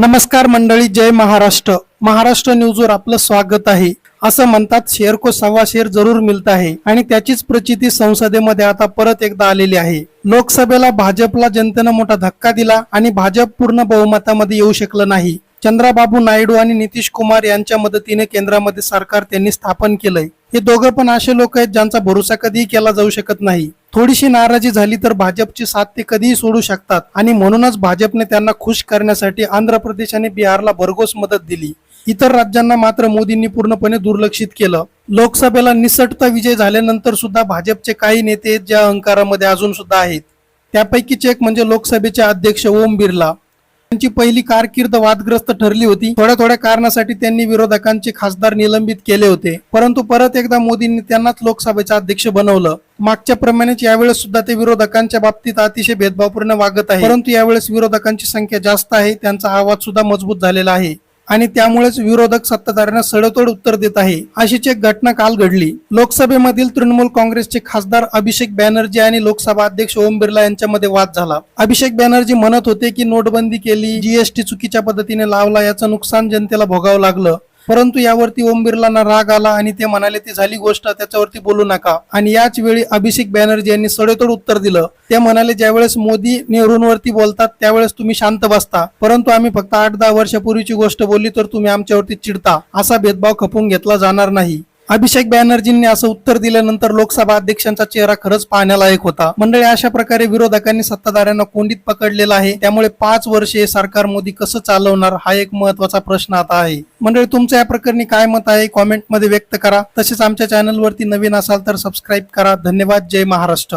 नमस्कार मंडळी जय महाराष्ट्र. महाराष्ट्र न्यूजवर आपलं स्वागत आहे. असं म्हणतात शेअर को सव्वा शेअर जरूर मिळत आहे. आणि त्याचीच प्रचिती संसदेमध्ये आता परत एकदा आलेली आहे. लोकसभेला भाजपला जनतेनं मोठा धक्का दिला आणि भाजप पूर्ण बहुमतामध्ये येऊ शकलं नाही. चंद्राबाबू नायडू आणि नितीश कुमार यांच्या मदतीने केंद्रामध्ये सरकार त्यांनी स्थापन केलंय. हे दोघं पण असे लोक आहेत ज्यांचा भरोसा कधीही केला जाऊ शकत नाही. थोडीशी नाराजी झाली तर भाजपची साथ ते कधीही सोडू शकतात आणि म्हणूनच भाजपने त्यांना खुश करण्यासाठी आंध्र प्रदेश आणि बिहारला भरघोस मदत दिली. इतर राज्यांना मात्र मोदींनी पूर्णपणे दुर्लक्षित केलं. लोकसभेला निसटता विजय झाल्यानंतर सुद्धा भाजपचे काही नेते ज्या अहंकारामध्ये अजून सुद्धा आहेत त्यापैकीच एक म्हणजे लोकसभेचे अध्यक्ष ओम बिर्ला. त्यांची पहिली कारकीर्द वादग्रस्त ठरली होती. थोड्या थोड्या कारणासाठी त्यांनी विरोधकांचे खासदार निलंबित केले होते. परंतु परत एकदा मोदींनी त्यांनाच लोकसभेचे अध्यक्ष बनवलं. मागच्या प्रमाणेच यावेळेस सुद्धा ते विरोधकांच्या बाबतीत अतिशय भेदभावपूर्ण वागत आहे परंतु यावेळेस विरोधकांची संख्या जास्त आहे त्यांचा आवाज सुद्धा मजबूत झालेला आहे. आणि त्यामुळेच विरोधक सत्ताधाऱ्यांना सडतोड उत्तर देत आहे. अशीच एक घटना काल घडली. लोकसभेमधील तृणमूल काँग्रेसचे खासदार अभिषेक बॅनर्जी आणि लोकसभा अध्यक्ष ओम बिर्ला यांच्यामध्ये वाद झाला. अभिषेक बॅनर्जी म्हणत होते की नोटबंदी केली जीएसटी चुकीच्या पद्धतीने लावला याचं नुकसान जनतेला भोगावं लागलं. परंतु यावरती ओम बिर्लांना राग आला आणि ते म्हणाले ती झाली गोष्ट त्याच्यावरती बोलू नका. आणि याच वेळी अभिषेक बॅनर्जी यांनी सडेतोड उत्तर दिलं. ते म्हणाले ज्यावेळेस मोदी नेहरूंवरती बोलतात त्यावेळेस तुम्ही शांत बसता. परंतु आम्ही फक्त आठ दहा वर्षापूर्वीची गोष्ट बोलली तर तुम्ही आमच्यावरती चिडता. असा भेदभाव खपून घेतला जाणार नाही. अभिषेक बॅनर्जींनी असं उत्तर दिल्यानंतर लोकसभा अध्यक्षांचा चेहरा खरंच पाहण्यालायक होता. मंडळी अशा प्रकारे विरोधकांनी सत्ताधाऱ्यांना कोंडीत पकडलेला आहे. त्यामुळे पाच वर्षे सरकार मोदी कसं चालवणार हा एक महत्त्वाचा प्रश्न आता आहे. मंडळी तुमचं या प्रकरणी काय मत आहे? कॉमेंटमध्ये व्यक्त करा. तसेच आमच्या चॅनलवरती नवीन असाल तर सबस्क्राईब करा. धन्यवाद. जय महाराष्ट्र.